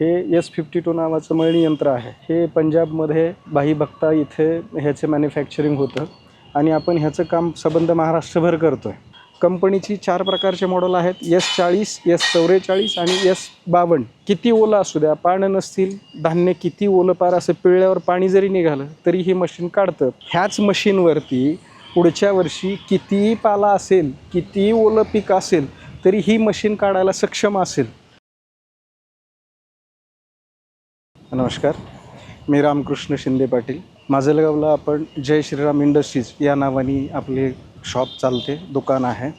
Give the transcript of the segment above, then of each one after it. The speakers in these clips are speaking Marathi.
हे एस फिफ्टी टू नावाचं मळणी यंत्र आहे. हे पंजाबमध्ये बाही भक्ता इथे ह्याचे मॅन्युफॅक्चरिंग होतं आणि आपण ह्याचं काम सबंध महाराष्ट्रभर करतो आहे कंपनीची चार प्रकारचे मॉडेल आहेत. एस चाळीस एस चौवेचाळीस आणि एस बावन्न. किती ओलं असू द्या पानं नसतील धान्य किती ओलं पार असं पिळल्यावर पाणी जरी निघालं तरी ही मशीन काढतं. ह्याच मशीनवरती पुढच्या वर्षी कितीही पाला असेल कितीही ओलं पीक असेल तरी ही मशीन काढायला सक्षम असेल. नमस्कार. मी रामकृष्ण शिंदे पाटील. माजलगावला आपण जय श्रीराम इंडस्ट्रीज या नावाने आपले शॉप चालते दुकान आहे.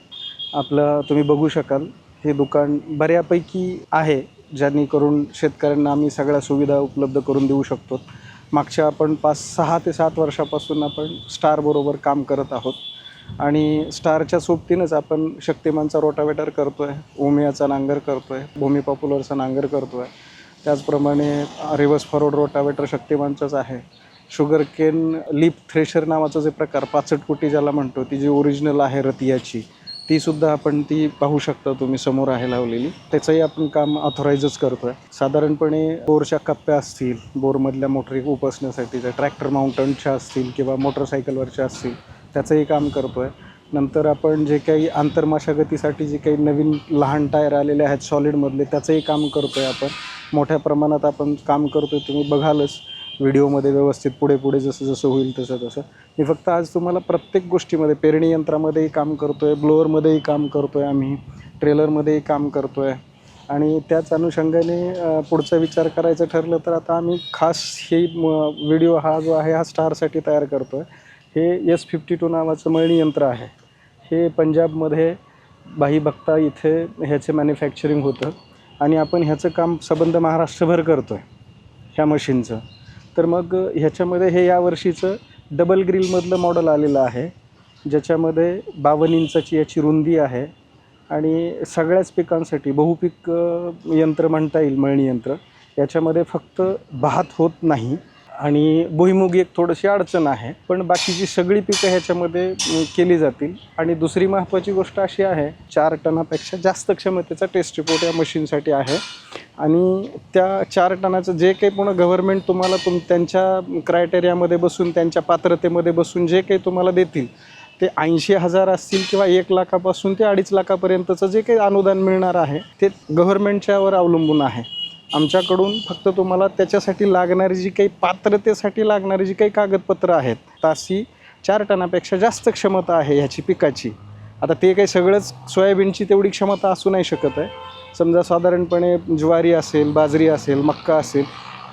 आपलं तुम्ही बघू शकाल हे दुकान बऱ्यापैकी आहे ज्यांनी करून शेतकऱ्यांना आम्ही सगळ्या सुविधा उपलब्ध करून देऊ शकतो. मागच्या आपण पाच सहा ते सात वर्षापासून आपण स्टारबरोबर काम करत आहोत. आणि स्टारच्या सोबतीनंच आपण शक्तिमानचा रोटावेटर करतो आहे ओमियाचा नांगर करतो आहे भूमी पॉप्युलरचा नांगर करतो आहे त्याचप्रमाणे रिव्हर्स फॉरवर्ड रोटावेटर शक्तिमानचंच आहे. शुगर केन लीप थ्रेशर नावाचं जे प्रकार पाचट कुटी ज्याला म्हणतो ती जी ओरिजिनल आहे रतियाची ती सुद्धा आपण ती पाहू शकता तुम्ही समोर आहे लावलेली. त्याचंही आपण काम ऑथोराईजच करतो आहे साधारणपणे बोरच्या कप्प्या असतील बोरमधल्या मोटरी उपसण्यासाठी ज्या ट्रॅक्टर माउंटनच्या असतील किंवा मोटरसायकलवरच्या असतील त्याचंही काम करतो आहे नंतर आपण जे काही आंतरमशागतीसाठी जे काही नवीन लहान टायर आलेले आहेत सॉलिडमधले त्याचंही काम करतो आहे आपण. मोठ्या प्रमाणात आपण काम करतो आहे तुम्ही बघालच. व्हिडिओमध्ये व्यवस्थित पुढे पुढे जसं जसं होईल तसं तसं. मी फक्त आज तुम्हाला प्रत्येक गोष्टीमध्ये पेरणी यंत्रामध्येही काम करतो आहे ब्लोअरमध्येही काम करतो आहे आम्ही ट्रेलरमध्येही काम करतो आहे आणि त्याच अनुषंगाने पुढचा विचार करायचं ठरलं तर आता आम्ही खास हे व्हिडिओ हा जो आहे हा स्टारसाठी तयार करतो आहे हे एस फिफ्टी टू नावाचं मळणी यंत्र आहे. हे पंजाबमध्ये भाई भक्ता इथे ह्याचे मॅन्युफॅक्चरिंग होतं. आणि आपण ह्याचं काम संबंध महाराष्ट्रभर करतो आहे ह्या मशीनचं. तर मग ह्याच्यामध्ये हे यावर्षीचं डबल ग्रिलमधलं मॉडेल आलेलं आहे. ज्याच्यामध्ये बावन्न इंचाची याची रुंदी आहे. आणि सगळ्याच पिकांसाठी बहुपीक यंत्र म्हणता येईल मळणी यंत्र. याच्यामध्ये फक्त भात होत नाही. आणि भुईमुग एक थोडीशी अडचण आहे पण बाकीची सगळी पिकं ह्याच्यामध्ये केली जातील. आणि दुसरी महत्त्वाची गोष्ट अशी आहे चार टनापेक्षा जास्त क्षमतेचा टेस्ट रिपोर्ट या मशीनसाठी आहे. आणि त्या चार टनाचं जे काही पुन्हा गव्हर्नमेंट तुम्हाला तुम त्यांच्या क्रायटेरियामध्ये बसून त्यांच्या पात्रतेमध्ये बसून जे काही तुम्हाला देतील ते ऐंशी हजार असतील किंवा एक लाखापासून ते अडीच लाखापर्यंतचं जे काही अनुदान मिळणार आहे ते गव्हर्नमेंटच्यावर अवलंबून आहे. आमच्याकडून फक्त तुम्हाला त्याच्यासाठी लागणारी जी काही पात्रतेसाठी लागणारी जी काही कागदपत्रं आहेत तासी चार टनापेक्षा जास्त क्षमता आहे ह्याची पिकाची. आता ते काही सगळंच सोयाबीनची तेवढी क्षमता असू नाही शकत आहे. समजा साधारणपणे ज्वारी असेल बाजरी असेल मक्का असेल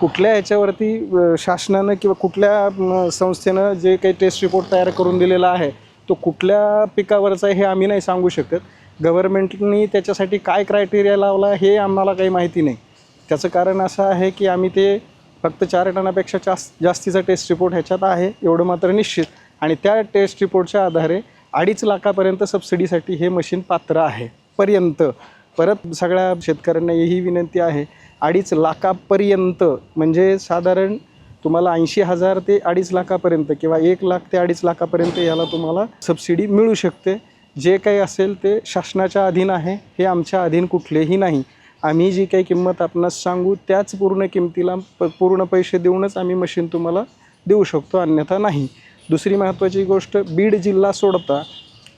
कुठल्या ह्याच्यावरती शासनानं किंवा कुठल्या संस्थेनं जे काही टेस्ट रिपोर्ट तयार करून दिलेला आहे तो कुठल्या पिकावरचा आहे हे आम्ही नाही सांगू शकत. गव्हर्मेंटनी त्याच्यासाठी काय क्रायटेरिया लावला हे आम्हाला काही माहिती नाही. त्याचं कारण असं आहे की आम्ही ते फक्त चार टनापेक्षा जास्त जास्तीचा टेस्ट रिपोर्ट ह्याच्यात आहे एवढं मात्र निश्चित. आणि त्या टेस्ट रिपोर्टच्या आधारे अडीच लाखापर्यंत सबसिडीसाठी हे मशीन पात्र आहे पर्यंत. परत सगळ्या शेतकऱ्यांना ही विनंती आहे अडीच लाखापर्यंत म्हणजे साधारण तुम्हाला ऐंशी हजार ते अडीच लाखापर्यंत किंवा एक लाख ते अडीच लाखापर्यंत याला तुम्हाला सबसिडी मिळू शकते. जे काही असेल ते शासनाच्या अधीन आहे हे आमच्या अधीन कुठलेही नाही. आम्ही जी काही किंमत आपणास सांगू त्याच पूर्ण किमतीला प पूर्ण पैसे देऊनच आम्ही मशीन तुम्हाला देऊ शकतो अन्यथा नाही. दुसरी महत्त्वाची गोष्ट बीड जिल्हा सोडता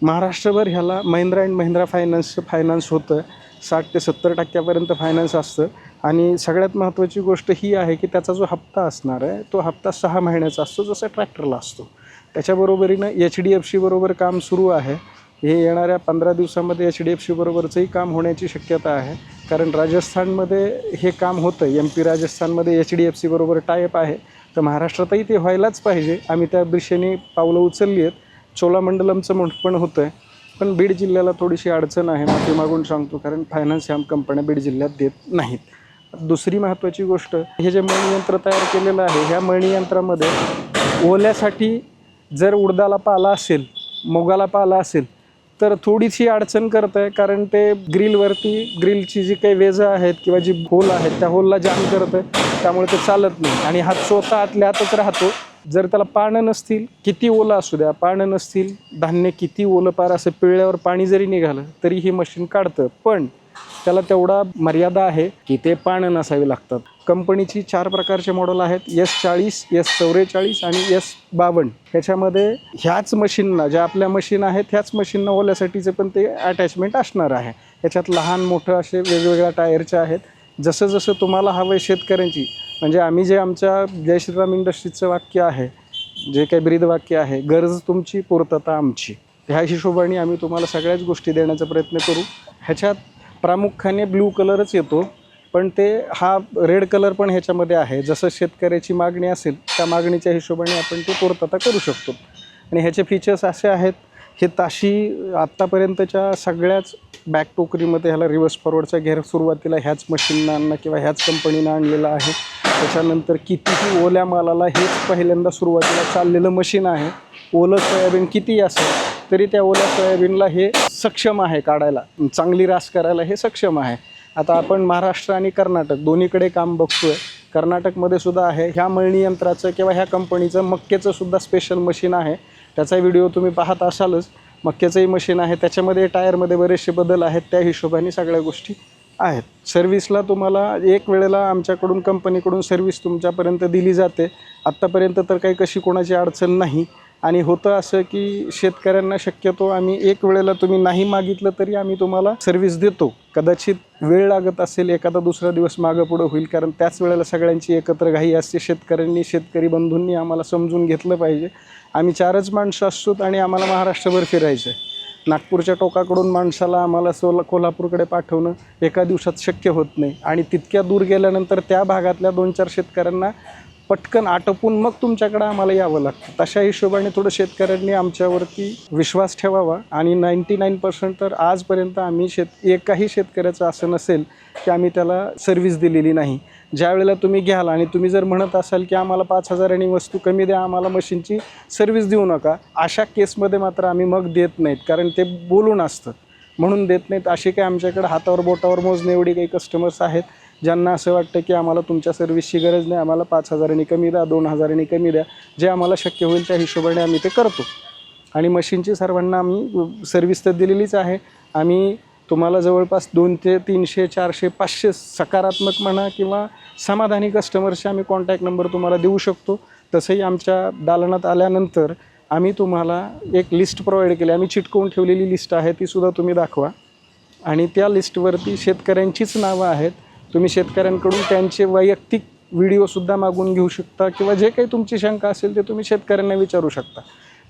महाराष्ट्रभर ह्याला Mahindra and Mahindra finance finance होतं. साठ ते सत्तर टक्क्यापर्यंत फायनान्स असतं. आणि सगळ्यात महत्त्वाची गोष्ट ही आहे की त्याचा जो हप्ता असणार आहे तो हप्ता सहा महिन्याचा असतो जसा ट्रॅक्टरला असतो. त्याच्याबरोबरीनं एच डी एफ सीबरोबर काम सुरू आहे. हे येणाऱ्या पंधरा दिवसामध्ये एच डी एफ सीबरोबरचंही काम होण्याची शक्यता आहे. कारण राजस्थानमध्ये हे काम होतं एम पी राजस्थानमध्ये एच डी एफ सीबरोबर टायअप टायप आहे. तर महाराष्ट्रातही ते व्हायलाच पाहिजे. आम्ही त्या दिशेने पावलं उचलली आहेत. चोलामंडलमचं म्हण पण होतं आहे पण बीड जिल्ह्याला थोडीशी अडचण आहे. माफी मागून सांगतो. कारण फायनान्स ह्या कंपन्या बीड जिल्ह्यात देत नाहीत. दुसरी महत्त्वाची गोष्ट हे जे मळणीयंत्र तयार केलेलं आहे ह्या मळणीयंत्रामध्ये ओल्यासाठी जर उडदाला पाला असेल मुगाला पाला असेल तर थोडीशी अडचण करत आहे कारण ते ग्रिलवरती ग्रिलची जी काही वेजं आहेत किंवा जी होल आहेत त्या होलला जाम करत आहे त्यामुळे ते चालत नाही. आणि हात स्वतः आतल्या आतच राहतो. जर त्याला पानं नसतील किती ओलं असू द्या पानं नसतील धान्य किती ओलं पार असं पिळल्यावर पाणी जरी निघालं तरी ही मशीन काढतं. पण त्याला तेवढा मर्यादा आहे की ते पानं नसावी लागतात. कंपनीची चार प्रकारचे मॉडेल आहेत. एस चाळीस एस चौवेचाळीस आणि एस बावन्न. ह्याच्यामध्ये ह्याच मशीनना ज्या आपल्या मशीन आहेत ह्याच मशीनना ओल्यासाठीचे पण ते अटॅचमेंट असणार आहे. ह्याच्यात लहान मोठं असे वेगवेगळ्या टायरचे आहेत. जसं जसं तुम्हाला हवं आहे शेतकऱ्यांची म्हणजे आम्ही जे आमच्या जय श्रीराम इंडस्ट्रीजचं वाक्य आहे जे काही ब्रीद वाक्य आहे गरज तुमची पूर्तता आमची. ह्या हिशोबाने आम्ही तुम्हाला सगळ्याच गोष्टी देण्याचा प्रयत्न करू. ह्याच्यात प्रामुख्याने ब्लू कलरच येतो. पण ते हा रेड कलर पण ह्याच्यामध्ये आहे. जसं शेतकऱ्याची मागणी असेल त्या मागणीच्या हिशोबाने आपण ती पूर्तता करू शकतो. आणि ह्याचे फीचर्स असे आहेत हे ताशी आत्तापर्यंतच्या सगळ्याच बॅक टोकरीमध्ये ह्याला रिव्हर्स फॉरवर्डचा घेर सुरुवातीला ह्याच मशीननं आणणं किंवा ह्याच कंपनीनं आणलेला आहे. त्याच्यानंतर कितीही ओल्या मालाला हेच पहिल्यांदा सुरुवातीला चाललेलं मशीन आहे. ओलं सोयाबीन कितीही असेल तरी त्या ओल्या सोयाबीनला हे सक्षम आहे काढायला. चांगली रास करायला हे सक्षम आहे. आता आपण महाराष्ट्र आणि कर्नाटक दोन्हीकडे काम बघतोय. कर्नाटकमध्ये सुद्धा आहे. ह्या मळणी यंत्राचं किंवा ह्या कंपनीचं मक्केचं सुद्धा स्पेशल मशीन आहे. त्याचा व्हिडिओ तुम्ही पाहत असालच. मक्क्याचंही मशीन आहे. त्याच्यामध्ये टायरमध्ये बरेचसे बदल आहेत. त्या हिशोबाने सगळ्या गोष्टी आहेत. सर्व्हिसला तुम्हाला एक वेळेला आमच्याकडून कंपनीकडून सर्व्हिस तुमच्यापर्यंत दिली जाते. आत्तापर्यंत तर काही कशी कोणाची अडचण नाही. आणि होतं असं की शेतकऱ्यांना शक्यतो आम्ही एक वेळेला तुम्ही नाही मागितलं तरी आम्ही तुम्हाला सर्व्हिस देतो. कदाचित वेळ लागत असेल एखादा दुसरा दिवस मागं पुढं होईल कारण त्याच वेळेला सगळ्यांची एकत्र घाई असते. शेतकऱ्यांनी शेतकरी बंधूंनी आम्हाला समजून घेतलं पाहिजे. आम्ही चारच माणसं असतो आणि आम्हाला महाराष्ट्रभर फिरायचं आहे नागपूरच्या टोकाकडून माणसाला आम्हाला सोला कोल्हापूरकडे पाठवणं एका दिवसात शक्य होत नाही. आणि तितक्या दूर गेल्यानंतर त्या भागातल्या दोन चार शेतकऱ्यांना पटकन आटोपून मग तुमच्याकडं आम्हाला यावं लागतं. तशा हिशोबाने थोडं शेतकऱ्यांनी आमच्यावरती विश्वास ठेवावा आणि नाईंटी नाईन पर्सेंट तर आजपर्यंत आम्ही शेत एकाही शेतकऱ्याचं असं नसेल की आम्ही त्याला सर्व्हिस दिलेली नाही. ज्या वेळेला तुम्ही घ्याल आणि तुम्ही जर म्हणत असाल की आम्हाला पाच हजारांनी वस्तू कमी द्या आम्हाला मशीनची सर्व्हिस देऊ नका अशा केसमध्ये मात्र आम्ही मग देत नाहीत. कारण ते बोलून असतं. म्हणून देत नाहीत असे काही आमच्याकडे हातावर बोटावर मोजणे एवढी काही कस्टमर्स आहेत. ज्यांना असं वाटतं की आम्हाला तुमच्या सर्व्हिसची गरज नाही आम्हाला पाच हजारांनी कमी द्या दोन हजारांनी कमी द्या. जे आम्हाला शक्य होईल त्या हिशोबाने आम्ही ते करतो. आणि मशीनची सर्वांना आम्ही सर्व्हिस तर दिलेलीच आहे. आम्ही तुम्हाला जवळपास दोन ते तीनशे चारशे पाचशे सकारात्मक म्हणा किंवा समाधानी कस्टमर्सचे आम्ही कॉन्टॅक्ट नंबर तुम्हाला देऊ शकतो. तसंही आमच्या दालनात आल्यानंतर आम्ही तुम्हाला एक लिस्ट प्रोव्हाइड केली. आम्ही चिटकवून ठेवलेली लिस्ट आहे तीसुद्धा तुम्ही दाखवा. आणि त्या लिस्टवरती शेतकऱ्यांचीच नावं आहेत. तुम्ही शेतकऱ्यांकडून त्यांचे वैयक्तिक व्हिडिओसुद्धा मागून घेऊ शकता किंवा जे काही तुमची शंका असेल ते तुम्ही शेतकऱ्यांना विचारू शकता.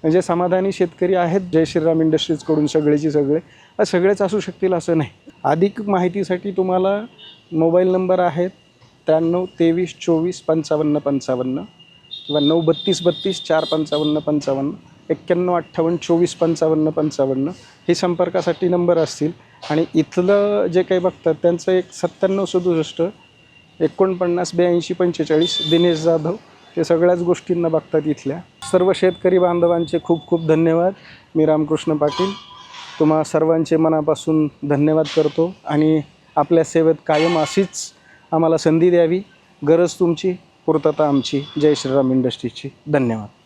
म्हणजे समाधानी शेतकरी आहेत जय श्रीराम इंडस्ट्रीजकडून सगळेची सगळे. सगळेच असू शकतील असं नाही. अधिक माहितीसाठी तुम्हाला मोबाईल नंबर आहेत त्र्याण्णव तेवीस चोवीस पंचावन्न पंचावन्न किंवा नऊ बत्तीस बत्तीस चार पंचावन्न पंचावन्न एक्क्याण्णव अठ्ठावन्न चोवीस पंचावन्न पंचावन्न हे संपर्कासाठी नंबर असतील. आणि इथलं जे काही बघतात त्यांचं एक सत्त्याण्णव सदुसष्ट एकोणपन्नास ब्याऐंशी पंचेचाळीस दिनेश जाधव ते सगळ्याच गोष्टींना बघतात इथल्या. सर्व शेतकरी बांधवांचे खूप खूप धन्यवाद. मी रामकृष्ण पाटील. तुम्हा सर्वांचे मनापासून धन्यवाद करतो आणि आपल्या सेवेत कायम अशीच आम्हाला संधी द्यावी. गरज तुमची पूर्तता आमची. जय श्रीराम इंडस्ट्रीजची. धन्यवाद.